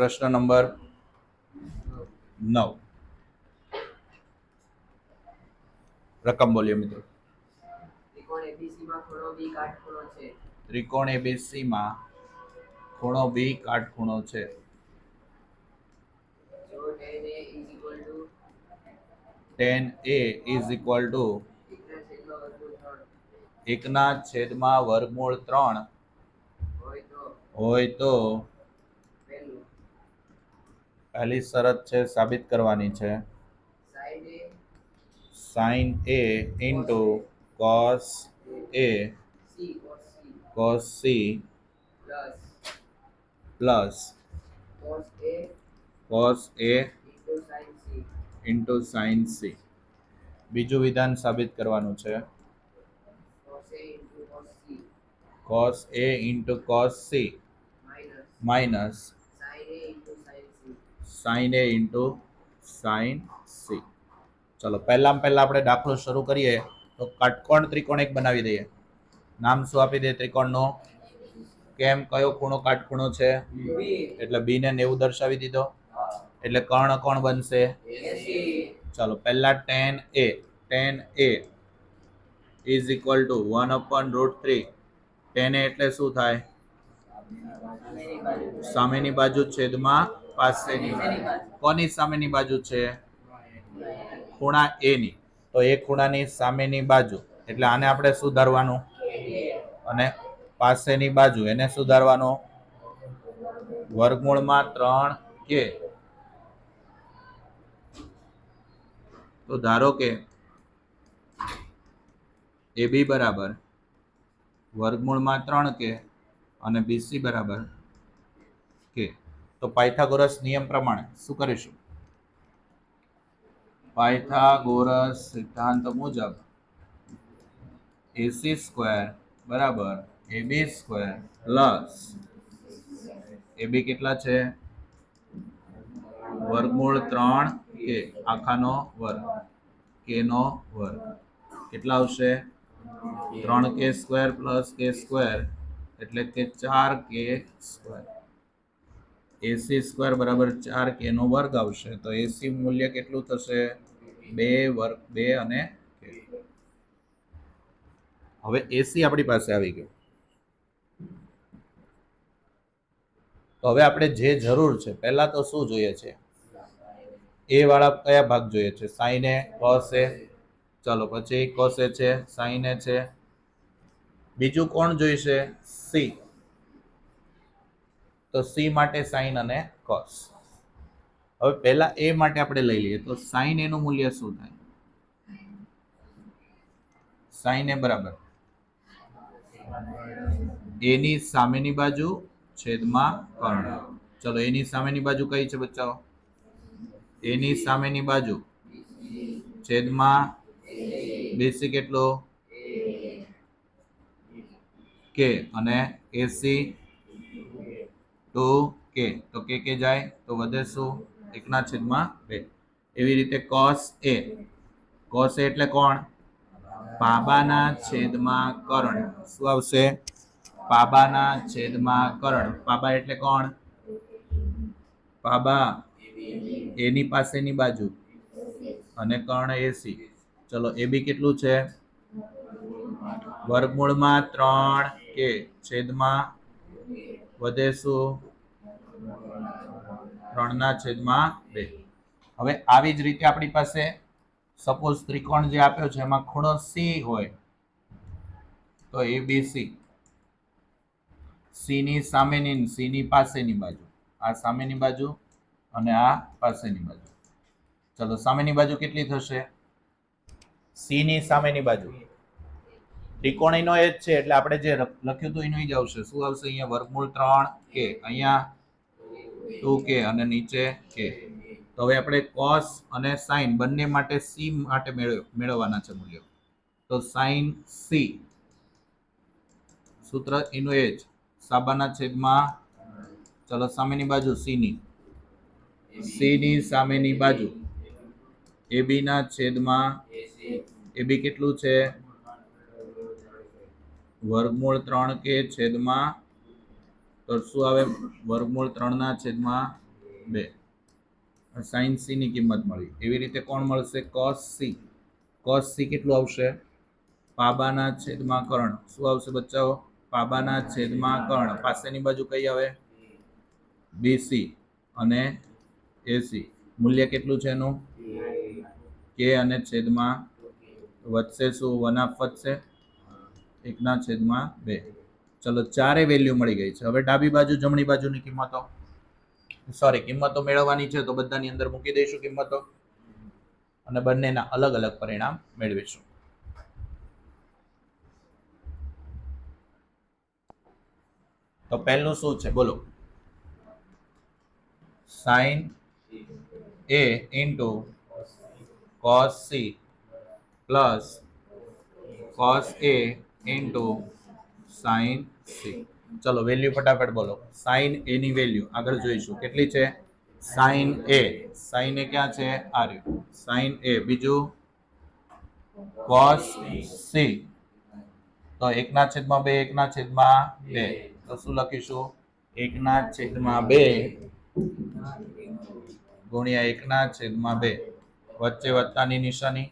પ્રશ્ન નંબર નવ. રકમ બોલીએ મિત્રો. ત્રિકોણ એબીસી માં ખૂણો બી કાટખૂણો છે. Tan A is equal to એકના છેદમાં વર્ગમૂળ ત્રણ. હોય તો પહેલી શરત છે સાબિત કરવાની છે. Sine A into cos A cos C plus cos A into sine C બીજું વિધાન સાબિત કરવાનું છે. Cos A into cos C minus sin a into sin c sine A into sine C ચલો પહેલાં પહેલાં આપણે દાખલો શરૂ કરીએ. તો કાટકોણ ત્રિકોણ એક બનાવી દઈએ? નામ શું આપી દઈએ ત્રિકોણનો? કેમ? કયો ખૂણો કાટખૂણો છે? એટલે બી ને નેવું દર્શાવી દીધો. એટલે કર્ણ કોણ બનશે? ચાલો, પહેલા tan A tan A is equal to one upon root three tan A એટલે શું થાય? સામેની બાજુ છેદમાં પાસેની કોની સામેની બાજુ છે? ખૂણા એ ની. તો એ ખૂણાની સામેની બાજુ. એટલે આને આપણે સુધારવાનું. અને પાસેની બાજુ એને સુધારવાનો. વર્ગમૂળમાં ત્રણ કે. તો ધારો કે એ બી બરાબર. વર્ગમૂળમાં ત્રણ કે અને બીસી બરાબર કે. તો પાયથાગોરસ નિયમ પ્રમાણે શું કરીશું? પાયથાગોરસ સિદ્ધાંત મુજબ એસી સ્ક્વેર બરાબર એબી સ્ક્વેર પ્લસ એબી કેટલા છે? વર્ગમૂળ ત્રણ કે આખાનો વર્ગ. કે નો વર્ગ. કેટલા આવશે? ત્રણ કે સ્ક્વેર પ્લસ કે સ્ક્વેર એટલે કે ચાર કે સ્ક્વેર. એસી સ્ક્વેર બરાબર ચાર કે નો વર્ગ આવશે, તો એસી મૂલ્ય કેટલું થશે? બે વર્ગ, બે અને હવે એસી આપણી પાસે આવી ગયું. તો હવે આપણે જે જરૂર છે, પહેલા તો શું જોઈએ છે? એ વાળા કયા ભાગ જોઈએ છે? સાઈને કોસે ચલો, પછી કોસે છે, સાઈને છે. બીજું કોણ જોઈશે? સી. તો સી માટે સાઈન અને કોસ હવે પહેલા એ માટે આપણે લઈ લઈએ. તો સાઇન એનું મૂલ્ય શું થાય? સાઈન એ બરાબર. એની સામેની બાજુ છેદમાં કર્ણ. ચલો એની સામેની બાજુ કઈ છે બચ્ચાઓ? એની સામેની બાજુ છેદમાં બેસી કેટલો? કે અને એસી ટુ કે, તો કે કે જાય, તો વધે શું? એકના છેદમાં બે. એવી રીતે કોસ એ કોસ એ એટલે કોણ? પાબાના છેદમાં કરણ. શું આવશે? પાબાના છેદમાં કરણ. પાબા એટલે કોણ? પાબા. એની પાસેની બાજુ. અને કર્ણ એસી ચલો એ બી કેટલું છે? વર્ગમૂળમાં ત્રણ કે છેદમાં વધે શું? ત્રણના છેદમાં બે. હવે આવી જ રીતે આપણી પાસે સપોઝ ત્રિકોણ જે આપ્યો છે, એમાં ખૂણો સી હોય, તો એ બી સી સીની સામેની સીની પાસેની બાજુ. આ સામેની બાજુ અને આ પાસેની બાજુ. ચલો, સામેની બાજુ કેટલી થશે? સીની સામેની બાજુ. ત્રિકોણ એનો એ જ છે, એટલે આપણે જે લખ્યું હતું એનું જ આવશે. શું આવશે? અહીંયા વર્ગમૂળ ત્રણ કે અહીંયા ટુ કે અને નીચે કે. તો હવે આપણે કોસ અને સાઈન બંને માટે સી માટે મેળવ, મેળવવાના છે મૂલ્યો. તો સાઈન સી સૂત્ર એનું એ જ. સાબાના છેદમાં, ચલો સામેની બાજુ સીની સીની સામેની બાજુ. એબીના છેદમાં એબી કેટલું છે? વર્ગમૂળ ત્રણ કે છેદમાં તો શું આવે? વર્ગમૂળ ત્રણના છેદમાં બે. સાઇન સી ની કિંમત મળી. એવી રીતે કોણ મળશે? કોસ સી કોસ સી કેટલું આવશે? પાબાના છેદમાં કર્ણ શું આવશે બચ્ચાઓ? પાબાના છેદમાં કર્ણ પાસેની બાજુ કઈ આવે? બીસી અને એસી મૂલ્ય કેટલું છે એનું? કે અને છેદમાં વધશે શું? વનાફ વધશે એકના છેદમાં બે. ચલો ચારે વેલ્યુ મળી ગઈ છે. હવે ડાબી બાજુ, જમણી બાજુની કિંમતો. સોરી કિંમતો મેળવવાની છે, તો બધાની અંદર મૂકી દઈશું કિંમતો. અને બંનેના અલગ અલગ પરિણામ મેળવીશું. તો પહેલું શું છે? બોલો. Sine A into cos C plus cos A into sine C ચલો વેલ્યુ ફટાફટ બોલો. સાઇન એની વેલ્યુ આગળ જોઈશું. કેટલી છે? સાઇન એ સાઇન એ ક્યાં છે? આ રહ્યું. સાઇન એ બીજું? કોસ સી તો એકના છેદમાં બે, એકના છેદમાં બે. તો શું લખીશું? એકના છેદમાં બે ગુણ્યા એકના છેદમાં બે. વચ્ચે વત્તાની નિશાની.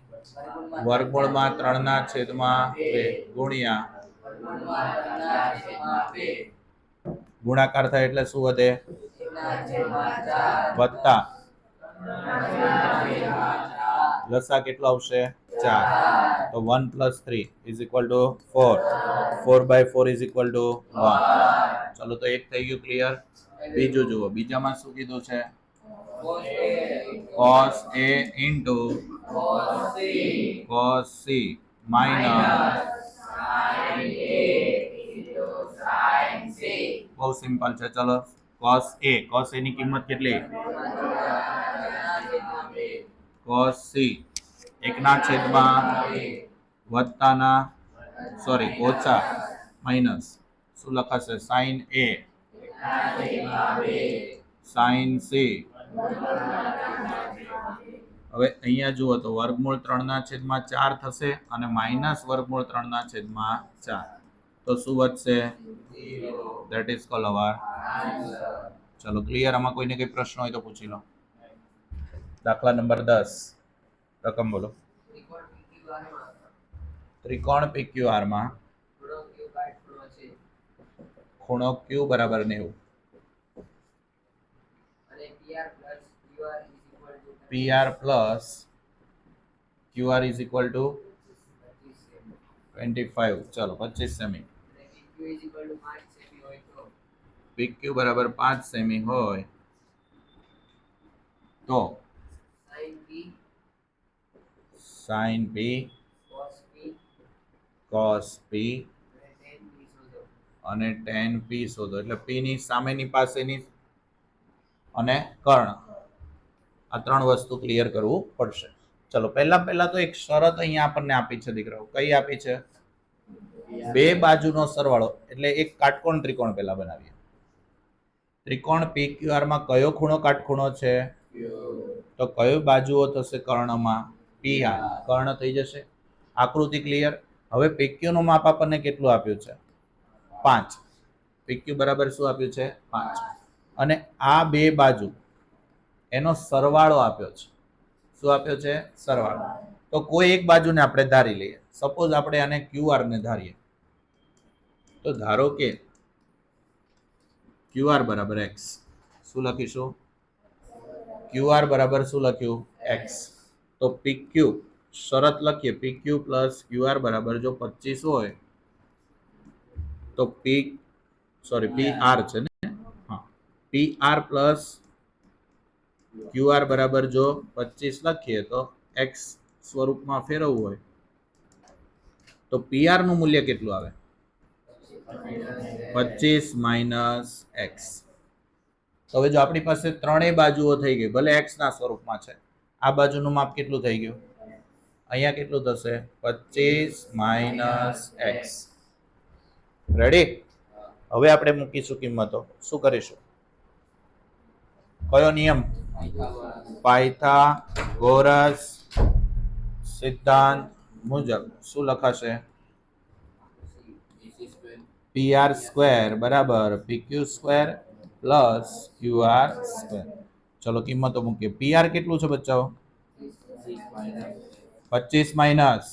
વર્ગમૂળમાં ત્રણના છેદમાં બે ગુણ્યા. ગુણાકાર થાય એટલે શું વધે? વત્તા. લસા કેટલો આવશે? ચાર. તો one plus three is equal to four four by four is equal to one ચલો તો એક થઈ ગયું ક્લિયર બીજું જુઓ. બીજામાં શું કીધું છે? Cos a into sin c બહુ સિમ્પલ છે ચલો cos a cos a ની કિંમત કેટલી cos c એકના છેદમાં વત્તાના સોરી ઓછા માઇનસ શું લખાશે sin a sin c હવે અહીંયા જુઓ તો વર્ગમૂળ ત્રણના છેદમાં ચાર થશે અને માઇનસ વર્ગમૂળ ત્રણના છેદમાં ચાર. તો શું વધશે? દેટ ઇઝ કોલ અવર ચલો ક્લિયર આમાં કોઈને કંઈ પ્રશ્ન હોય તો પૂછી લો. દાખલા નંબર દસ. રકમ બોલો. ત્રિકોણ PQR માં ખૂણો ક્યુ કાટખૂણો છે ખૂણો ક્યુ બરાબર નેવું અને PR plus QR is equal to PR plus QR is equal to 25 five ચલો પચીસ સેમી અને PQ બરાબર 5 સેમી હોય તો sin P, cos P cos P અને tan P શોધો. એટલે p ની સામેની પાસેની અને કર્ણ. આ ત્રણ વસ્તુ ક્લિયર કરવું પડશે. ચલો, પહેલા પહેલા તો એક શરત અહીંયા આપણને આપી છે દીકરાઓ. કઈ આપી છે? બે બાજુનો સરવાળો, એટલે એક કાટકોણ ત્રિકોણ પહેલા બનાવીએ. ત્રિકોણ PQR માં કયો ખૂણો કાટખૂણો છે? તો કયો બાજુઓ થશે કર્ણમાં? પી આર કર્ણ થઈ જશે. આકૃતિ ક્લિયર હવે PQ નું માપ આપણને કેટલું આપ્યું છે? પાંચ. PQ બરાબર શું આપ્યું છે? પાંચ. અને આ બે બાજુ એનો સરવાળો આપ્યો છે. શું આપ્યો છે? સરવાળો. તો કોઈ એક બાજુને આપણે ધારી લઈએ. સપોઝ આપણે આને ક્યુઆરને ધારીએ. તો ધારો કે ક્યુઆર બરાબર એક્સ શું લખીશું? ક્યુઆર બરાબર શું લખ્યું? એક્સ તો પીક્યુ શરત લખીએ. પીક્યુ પ્લસ ક્યુઆર બરાબર જો પચીસ હોય, તો પી સોરી પી આર છે ને? હા. પી આર પ્લસ ક્યુઆર બરાબર જો પચીસ લખીએ તો એક્સ સ્વરૂપમાં ફેરવવું હોય, તો પીઆરનું મૂલ્ય કેટલું આવે? પચીસ માઇનસ એક્સ હવે જો આપણી પાસે ત્રણેય બાજુઓ થઈ ગઈ, ભલે એક્સ ના સ્વરૂપમાં છે, આ બાજુનું માપ કેટલું થઈ ગયું? અહીંયા કેટલું થશે? પચીસ માઇનસ એક્સ રેડી હવે આપણે મૂકીશું કિંમતો. શું કરીશું? કયો નિયમ પાયથાગોરસ સિદ્ધાંત મુજબ શું લખાશે પી આર સ્ક્વેર બરાબર P Q square plus Q R square ચલો કિંમતો મૂકીએ પીઆર કેટલું છે બચ્ચાઓ પચીસ માઇનસ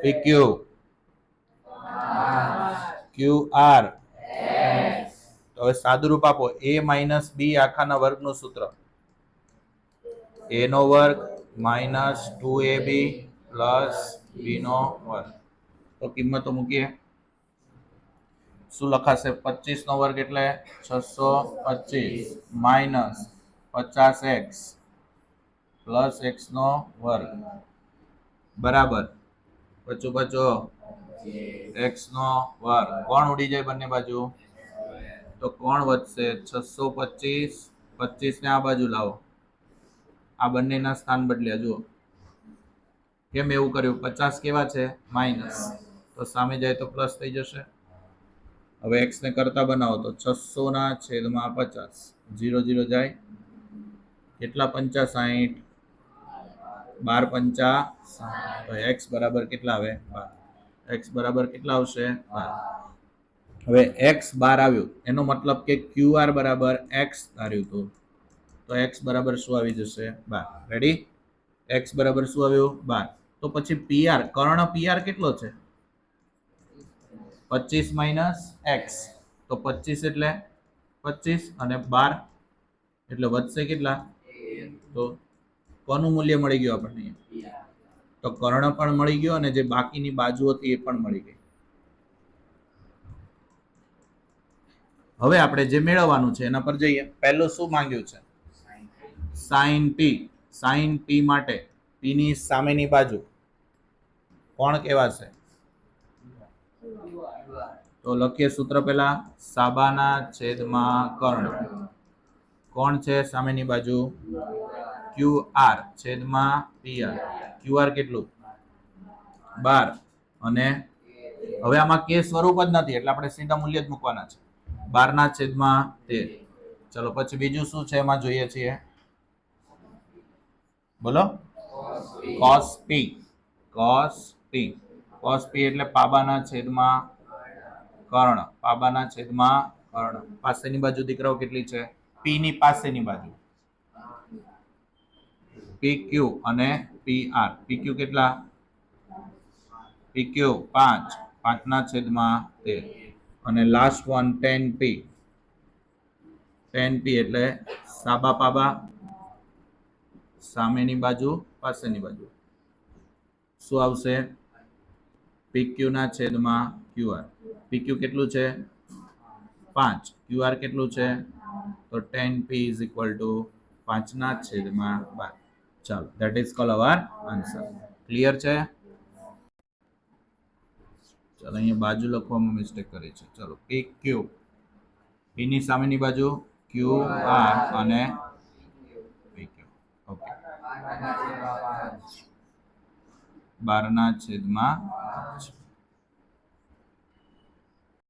પીક્યુ ક્યુ આર તો હવે સાદુરૂપ આપો. એ માઇનસ બી આખાના વર્ગનું સૂત્ર. એનો વર્ગ minus two A B plus બીનો વર્ગ. તો કિંમતો મૂકીએ. શું લખાશે? પચીસનો વર્ગ એટલે છસો પચીસ માઇનસ પચાસ એક્સ પ્લસ એક્સનો વર્ગ. બરાબર. પચો પચો. એક્સનો વર્ગ. કોણ ઉડી જાય બંને બાજુ? તો કોણ વધશે? છસો પચીસ? પચીસને આ બાજુ લાવો. આ બંનેના સ્થાન બદલ્યા જુઓ. કેમ એવું કર્યું? પચાસ કેવા છે? માઇનસ તો સામે જાય તો પ્લસ થઈ જશે. હવે એક્સને કરતા બનાવો તો છસોના છેદમાં પચાસ. જીરો જીરો જાય. કેટલા પંચા? સાહીઠ બાર પંચા? તો એક્સ બરાબર કેટલા આવે? બાર. એક્સ બરાબર કેટલા આવશે? બાર. હવે એક્સ બાર આવ્યું. એનો મતલબ કે ક્યુ આર બરાબર એક્સ ધાર્યું હતું. તો એક્સ બરાબર શું આવી જશે? બાર. રેડી એક્સ બરાબર શું આવ્યું? બાર. તો પછી પીઆર કર્ણ પીઆર કેટલો છે? પચીસ માઇનસ એક્સ તો પચીસ એટલે પચીસ અને બાર એટલે વધશે કેટલા? તો કોનું મૂલ્ય મળી ગયું આપણને તો કર્ણ પણ મળી ગયો અને જે બાકીની બાજુ હતી એ પણ મળી ગઈ. હવે આપણે જે મેળવવાનું છે, એના પર જઈએ. પહેલું શું માંગ્યું છે? સાઈન પી સાઈન પી માટે પીની સામેની બાજુ કોણ કહેવાશે? તો લખીએ સૂત્ર પહેલા, સાબાના છેદમાં કર્ણ. કોણ છે સામેની બાજુ? ક્યુ આર, છેદમાં પી આર. ક્યુ આર કેટલું? બાર. અને હવે આમાં કે સ્વરૂપ જ નથી, એટલે આપણે સીધા મૂલ્ય જ મૂકવાના છે. બારના છેદમાં તેર. ચલો, પછી બીજું શું છે એમાં જોઈએ છીએ? બોલો. Cos P. Cos P. Cos P એટલે પાબાના છેદમાં કર્ણ. પાબાના છેદમાં કર્ણ. પાસેની બાજુ દીકરાઓ કેટલી છે? પી ની પાસેની બાજુ. પી ક્યુ અને પી આર. પી ક્યુ કેટલા? પી ક્યુ પાંચ. પાંચના છેદમાં તેર. અને last one tan P tan P એટલે સાબા પાબા સામેની બાજુ, પાસેની બાજુ. શું આવશે? પીક્યુના છેદમાં ક્યુઆર પીક્યુ કેટલું છે? પાંચ. ક્યુઆર કેટલું છે? તો tan P is equal to પાંચના છેદમાં બાર. ચાલો that is call our answer clear છે? ચાલો અહીંયા બાજુ લખવામાં મિસ્ટેક કરી છે. ચાલો પી ક્યુ એની સામેની બાજુ ક્યુ આર અને ઓકે બારના છેદમાં